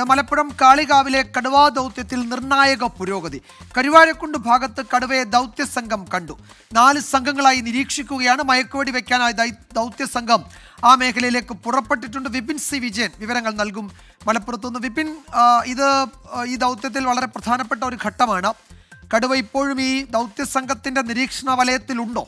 മലപ്പുറം കാളികാവിലെ കടുവാ ദൗത്യത്തിൽ നിർണായക പുരോഗതി. കരുവാരക്കുണ്ട് ഭാഗത്ത് കടുവയെ ദൗത്യ സംഘം കണ്ടു. നാല് സംഘങ്ങളായി നിരീക്ഷിക്കുകയാണ്. മയക്കുവെടി വെക്കാനായ ദൗത്യ സംഘം ആ മേഖലയിലേക്ക് പുറപ്പെട്ടിട്ടുണ്ട്. വിപിൻ സി വിജയൻ വിവരങ്ങൾ നൽകും. മലപ്പുറത്തു നിന്ന് വിപിൻ ഇത് ഈ ദൗത്യത്തിൽ വളരെ പ്രധാനപ്പെട്ട ഒരു ഘട്ടമാണ്. കടുവ ഇപ്പോഴും ഈ ദൗത്യ സംഘത്തിന്റെ നിരീക്ഷണ വലയത്തിലുണ്ടോ?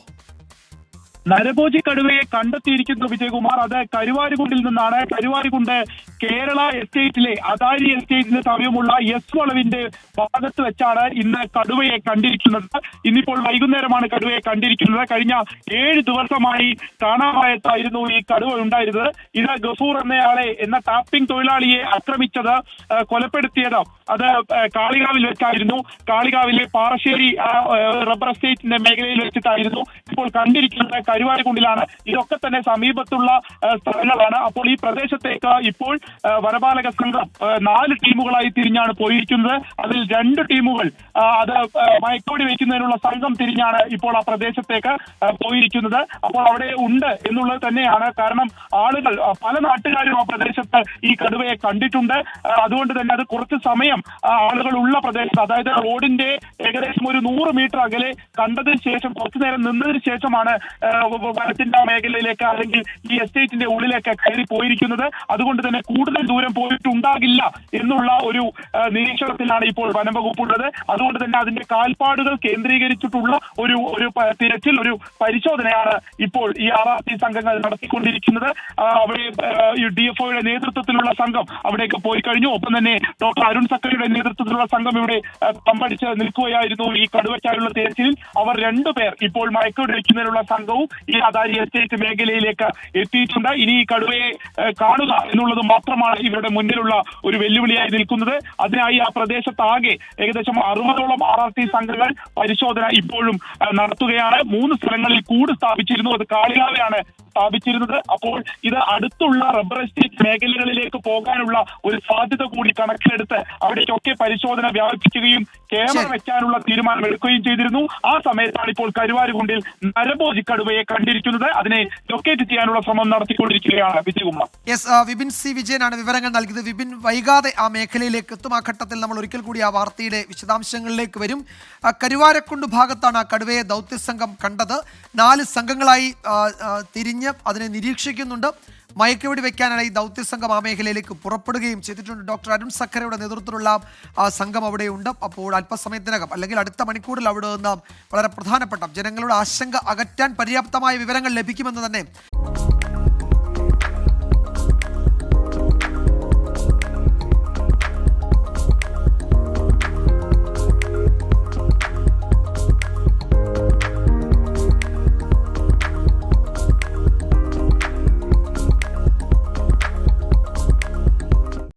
നരഭോജി കടുവയെ കണ്ടെത്തിയിരിക്കുന്നു വിജയകുമാർ. അത് കരുവാരുകുണ്ടിൽ നിന്നാണ്. കരുവാരുകുണ്ട് കേരള എസ്റ്റേറ്റിലെ അദാരി എസ്റ്റേറ്റിന് സമീപമുള്ള എസ് വളവിന്റെ ഭാഗത്ത് വെച്ചാണ് ഇന്ന് കടുവയെ കണ്ടിരിക്കുന്നത്. ഇന്നിപ്പോൾ വൈകുന്നേരമാണ് കടുവയെ കണ്ടിരിക്കുന്നത്. കഴിഞ്ഞ ഏഴ് ദിവസമായി കാണാമായത്തായിരുന്നു ഈ കടുവ ഉണ്ടായിരുന്നത്. ഇത് ഗഫൂർ എന്നയാളെ എന്ന ടാപ്പിംഗ് തൊഴിലാളിയെ ആക്രമിച്ചത് കൊലപ്പെടുത്തിയത് അത് കാളികാവിൽ വെച്ചായിരുന്നു. കാളികാവിലെ പാറശ്ശേരി റബ്ബർ എസ്റ്റേറ്റിന്റെ മേഖലയിൽ വെച്ചിട്ടായിരുന്നു ഇപ്പോൾ കണ്ടിരിക്കുന്നത്. കരുവാരക്കുണ്ടിലാണ് ഇതൊക്കെ തന്നെ സമീപത്തുള്ള സ്ഥലങ്ങളാണ്. അപ്പോൾ ഈ പ്രദേശത്തേക്ക് ഇപ്പോൾ വനപാലക സംഘം നാല് ടീമുകളായി തിരിഞ്ഞാണ് പോയിരിക്കുന്നത്. അതിൽ രണ്ട് ടീമുകൾ അത് മയക്കോടി വയ്ക്കുന്നതിനുള്ള സംഘം തിരിഞ്ഞാണ് ഇപ്പോൾ ആ പ്രദേശത്തേക്ക് പോയിരിക്കുന്നത്. അപ്പോൾ അവിടെ ഉണ്ട് എന്നുള്ളത് തന്നെയാണ്. കാരണം ആളുകൾ പല നാട്ടുകാരും ആ പ്രദേശത്ത് ഈ കടുവയെ കണ്ടിട്ടുണ്ട്. അതുകൊണ്ട് തന്നെ അത് കുറച്ച് സമയം ആളുകൾ ഉള്ള പ്രദേശത്ത് അതായത് റോഡിന്റെ ഏകദേശം ഒരു നൂറ് മീറ്റർ അകലെ കണ്ടതിന് ശേഷം കുറച്ചു നേരം നിന്നതിന് ശേഷമാണ് വനത്തിന്റെ മേഖലയിലേക്ക് അല്ലെങ്കിൽ ഈ എസ്റ്റേറ്റിന്റെ ഉള്ളിലേക്ക് കയറി പോയിരിക്കുന്നത് അതുകൊണ്ട് തന്നെ കൂടുതൽ ദൂരം പോയിട്ടുണ്ടാകില്ല എന്നുള്ള ഒരു നിരീക്ഷണത്തിലാണ് ഇപ്പോൾ വനം വകുപ്പ് ഉള്ളത് അതുകൊണ്ട് തന്നെ അതിന്റെ കാൽപ്പാടുകൾ കേന്ദ്രീകരിച്ചിട്ടുള്ള ഒരു ഒരു തിരച്ചിൽ ഒരു പരിശോധനയാണ് ഇപ്പോൾ ഈ ആർ ആർ ടി സംഘങ്ങൾ നടത്തിക്കൊണ്ടിരിക്കുന്നത്. അവിടെ ഡി എഫ് ഒയുടെ നേതൃത്വത്തിലുള്ള സംഘം അവിടേക്ക് പോയി കഴിഞ്ഞു. ഒപ്പം തന്നെ ഡോക്ടർ അരുൺ സക്കറിയുടെ നേതൃത്വത്തിലുള്ള സംഘം ഇവിടെ പമ്പടിച്ച് നിൽക്കുകയായിരുന്നു ഈ കടുവച്ചാലുള്ള തിരച്ചിലിൽ. അവർ രണ്ടുപേർ ഇപ്പോൾ മയക്കം ഒഴിക്കുന്നതിനുള്ള സംഘവും ഈ അദാരി എസ്റ്റേറ്റ് മേഖലയിലേക്ക് എത്തിയിട്ടുണ്ട്. ഇനി ഈ കടുവയെ കാണുക എന്നുള്ളത് മാത്രമാണ് ഇവരുടെ മുന്നിലുള്ള ഒരു വെല്ലുവിളിയായി നിൽക്കുന്നത്. അതിനായി ആ പ്രദേശത്താകെ ഏകദേശം അറുപതോളം ആർ ആർ ടി സംഘങ്ങൾ പരിശോധന ഇപ്പോഴും നടത്തുകയാണ്. മൂന്ന് സ്ഥലങ്ങളിൽ കൂട് സ്ഥാപിച്ചിരുന്നു. അത് കാളികാവയാണ് സ്ഥാപിച്ചിരുന്നത്. അപ്പോൾ ഇത് അടുത്തുള്ള റബ്ബർ എസ്റ്റേറ്റ് മേഖലകളിലേക്ക് പോകാനുള്ള ഒരു സാധ്യത കൂടി കണക്കിലെടുത്ത് അവിടേക്കൊക്കെ പരിശോധന വ്യാപിപ്പിക്കുകയും ക്യാമറ വെക്കാനുള്ള തീരുമാനം എടുക്കുകയും ചെയ്തിരുന്നു. ആ സമയത്താണ് ഇപ്പോൾ കരുവാരുകുണ്ടിൽ നരഭോജി കടുവയെ കണ്ടിരിക്കുന്നത്. അതിനെ ലൊക്കേറ്റ് ചെയ്യാനുള്ള ശ്രമം നടത്തിക്കൊണ്ടിരിക്കുകയാണ് വിജയകുമാർ. യെസ് വിപിൻ സി വിജയനാണ് വിവരങ്ങൾ നൽകിയത്. വിപിൻ വൈകാതെ ആ മേഖലയിലേക്ക് എത്തും. ആ ഘട്ടത്തിൽ നമ്മൾ ഒരിക്കൽ കൂടി ആ വാർത്തയുടെ വിശദാംശങ്ങളിലേക്ക് വരും. കരുവാരക്കുണ്ട് ഭാഗത്താണ് ആ കടുവയെ ദൗത്യസംഘം കണ്ടത്. നാല് സംഘങ്ങളായി തിരിഞ്ഞ് അതിനെ നിരീക്ഷിക്കുന്നുണ്ട്. മയക്കുവെടി വെക്കാനായി ദൗത്യസംഘം ആ മേഖലയിലേക്ക് പുറപ്പെടുകയും ചെയ്തിട്ടുണ്ട്. ഡോക്ടർ അരുൺ സക്കരയുടെ നേതൃത്വത്തിലുള്ള ആ സംഘം അവിടെയുണ്ട്. അപ്പോൾ അല്പസമയത്തിനകം അല്ലെങ്കിൽ അടുത്ത മണിക്കൂറിൽ അവിടെ നിന്ന് വളരെ പ്രധാനപ്പെട്ട ജനങ്ങളുടെ ആശങ്ക അകറ്റാൻ പര്യാപ്തമായ വിവരങ്ങൾ ലഭിക്കുമെന്ന് തന്നെ